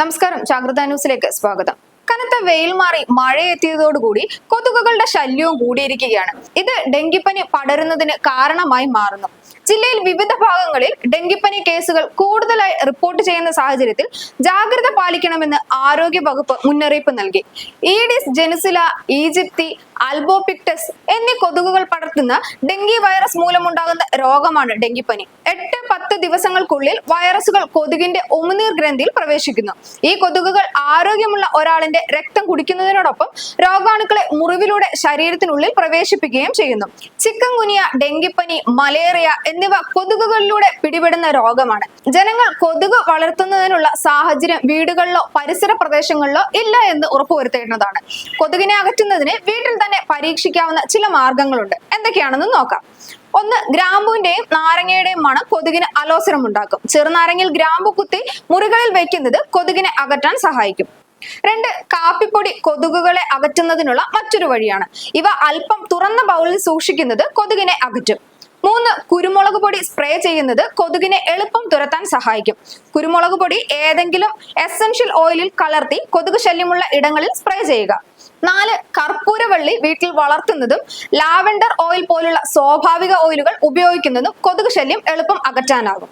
നമസ്കാരം ജാഗ്രത ന്യൂസിലേക്ക് സ്വാഗതം. കനത്ത വെയിൽ മാറി മഴ എത്തിയതോടുകൂടി കൊതുകുകളുടെ ശല്യവും കൂടിയിരിക്കുകയാണ്. ഇത് ഡെങ്കിപ്പനി പടരുന്നതിന് കാരണമായി മാറുന്നു. ജില്ലയിൽ വിവിധ ഭാഗങ്ങളിൽ ഡെങ്കിപ്പനി കേസുകൾ കൂടുതലായി റിപ്പോർട്ട് ചെയ്യുന്ന സാഹചര്യത്തിൽ ജാഗ്രത പാലിക്കണമെന്ന് ആരോഗ്യ വകുപ്പ് മുന്നറിയിപ്പ് നൽകി. ഈഡിസ് ജെനുസില ഈജിപ്തി അൽബോപിക്ടസ് എന്നീ കൊതുകുകൾ പടർത്തുന്ന ഡെങ്കി വൈറസ് മൂലമുണ്ടാകുന്ന രോഗമാണ് ഡെങ്കിപ്പനി. എട്ട് പത്ത് ദിവസങ്ങൾക്കുള്ളിൽ വൈറസുകൾ കൊതുകിന്റെ ഉമിനീർ ഗ്രന്ഥിയിൽ പ്രവേശിക്കുന്നു. ഈ കൊതുകുകൾ ആരോഗ്യമുള്ള ഒരാളിന്റെ രക്തം കുടിക്കുന്നതിനോടൊപ്പം രോഗാണുക്കളെ മുറിവിലൂടെ ശരീരത്തിനുള്ളിൽ പ്രവേശിപ്പിക്കുകയും ചെയ്യുന്നു. ചിക്കൻ കുനിയ ഡെങ്കിപ്പനി മലേറിയ എന്നിവ കൊതുകുകളിലൂടെ പിടിപെടുന്ന രോഗമാണ്. ജനങ്ങൾ കൊതുക് വളർത്തുന്നതിനുള്ള സാഹചര്യം വീടുകളിലോ പരിസര പ്രദേശങ്ങളിലോ ഇല്ല എന്ന് ഉറപ്പുവരുത്തേണ്ടതാണ്. കൊതുകിനെ അകറ്റുന്നതിന് വീട്ടിൽ തന്നെ പരീക്ഷിക്കാവുന്ന ചില മാർഗങ്ങളുണ്ട്. എന്തൊക്കെയാണെന്ന് നോക്കാം. ഒന്ന് ഗ്രാമ്പുവിന്റെയും നാരങ്ങയുടെയും മണം കൊതുകിന് അലോസരം ഉണ്ടാക്കും ചെറുനാരങ്ങയിൽ ഗ്രാമ്പു കുത്തി മുറികളിൽ വെക്കുന്നത് കൊതുകിനെ അകറ്റാൻ സഹായിക്കും. രണ്ട് കാപ്പിപ്പൊടി കൊതുകുകളെ അകറ്റുന്നതിനുള്ള മറ്റൊരു വഴിയാണ്. ഇവ അല്പം തുറന്ന ബൗളിൽ സൂക്ഷിക്കുന്നത് കൊതുകിനെ അകറ്റും. മൂന്ന് കുരുമുളക് പൊടി സ്പ്രേ ചെയ്യുന്നത് കൊതുകിനെ എളുപ്പം തുരത്താൻ സഹായിക്കും. കുരുമുളക് പൊടി ഏതെങ്കിലും എസൻഷ്യൽ ഓയിലിൽ കലർത്തി കൊതുക് ശല്യമുള്ള ഇടങ്ങളിൽ സ്പ്രേ ചെയ്യുക. നാല് കർപ്പൂരവള്ളി വീട്ടിൽ വളർത്തുന്നതും ലാവെൻഡർ ഓയിൽ പോലുള്ള സ്വാഭാവിക ഓയിലുകൾ ഉപയോഗിക്കുന്നതും കൊതുക് ശല്യം എളുപ്പം അകറ്റാനാകും.